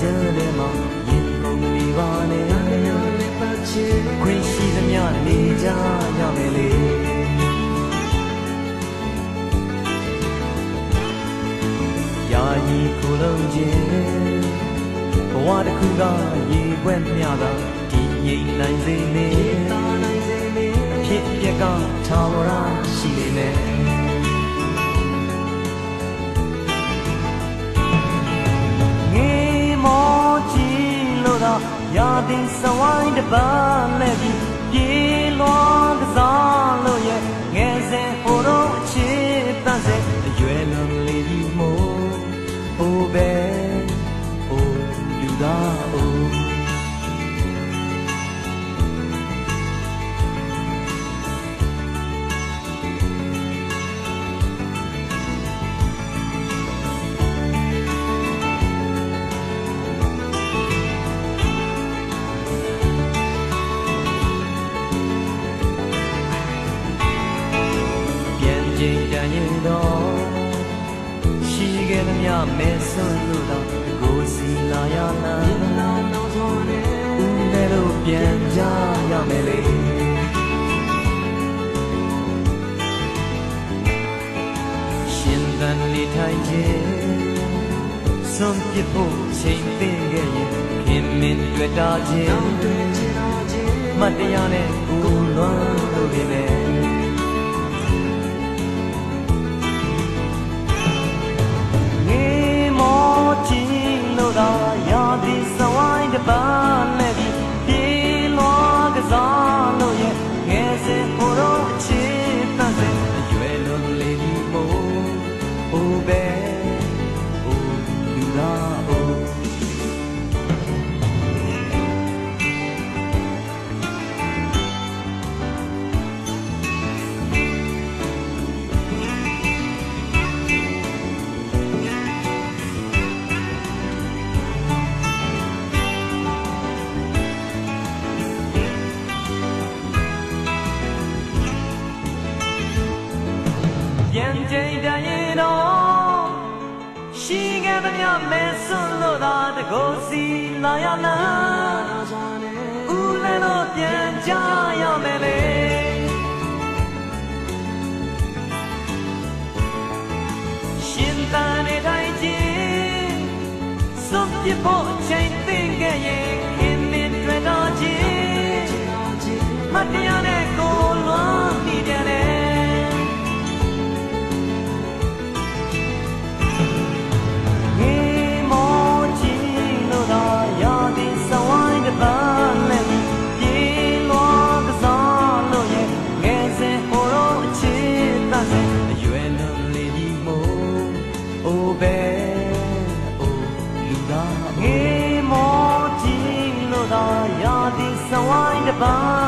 ကြတဲ့မှာရင်ကုန်နေပါနဲ့ခွင့်ရှိသမျှနေကြရမယ်လေယာယီကိုယ်လုံးချင်းဘဝတစ်ခုကရေခွက်မြတာဒီငိမ့်နိုင်စေနေအဖြစ်အပျက်ကသာဝရရှိနေမယ် ရာသီစဝိုင်းတစ်ပါးနဲ့ပြီးပြေလွားကစားလို့ရဲ့ငယ်စဉ်ဟိုတော့အချစ်တတ်စေအရွယ်လွန်လေးကြီးမို့ဟိုပဲဟိုလူသား တန်ရင်တော့ရှိခဲ့သမျှမဲဆွလို့တော့ကိုယ်စီလာရလားဦးလည်းတော့ပြန်ကြရမယ်လေရှင်သန်နေထိုင်ခြင်းဆုံးပြဖို့ချိန်သိခဲ့ရင်ခင်မင်းတွေ့တာခြင်းမတ်တရားနဲ့ကိုယ်လွမ်းလို့နေ ပြန်ချိန်တန်ရင်တော့ရှိခဲ့သမျှမဲဆွလို့သာတကိုယ်စီလာရလားဦးလည်းတော့ပြန်ကြရမယ်လေရှင်တန်နေတိုင်းချင်းစွန့်ပြဖို့ချိန် သာရာဒီ